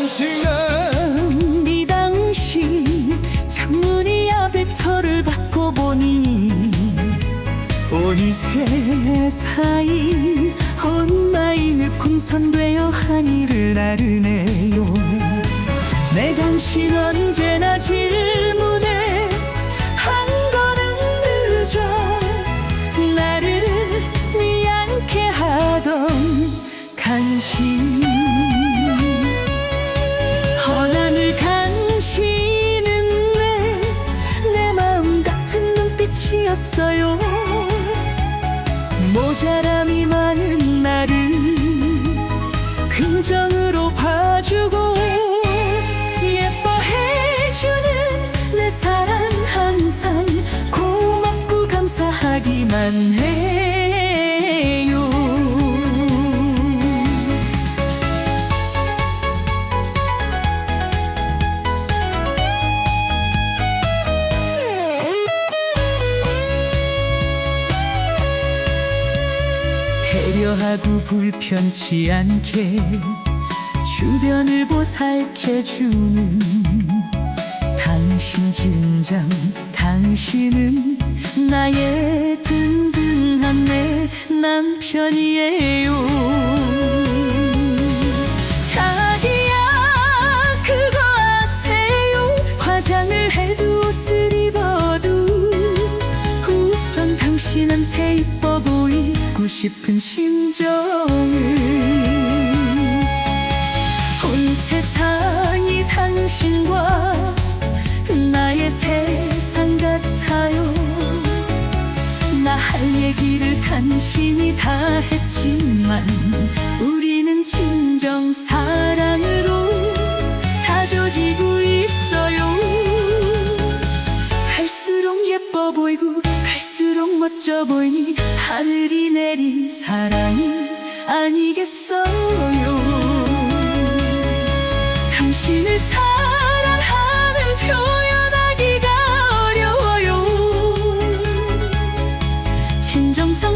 당신은 이 당시 창문이 앞에 털을 받고 보니 오니 세상이 엄마의 늪풍선 되어 하늘을 나르네요. 내 당신 언제나 질문에 눈빛이었어요. 모자람이 많은 나를 긍정으로 봐주고 예뻐해주는 내 사랑 항상 고맙고 감사하기만 해 배려하고 불편치 않게 주변을 보살펴주는 당신 진정 당신은 나의 든든한 내 남편이에요. 자기야 그거 아세요? 화장을 해도 옷을 입어도 우선 당신한테 이뻐 보이 고 싶은 심정을 온 세상이 당신과 나의 세상 같아요. 나 할 얘기를 당신이 다 했지만 우리는 진정 사랑으로 다져지고 있어요 예뻐 보이고 갈수록 멋져 보이니 하늘이 내린 사랑이 아니겠어요. 당신을 사랑하는 표현하기가 어려워요. 진정성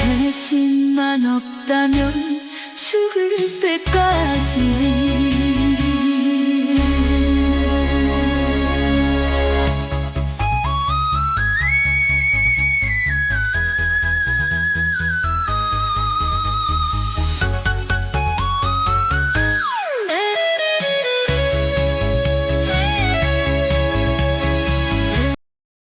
대신만 없다면 죽을 때까지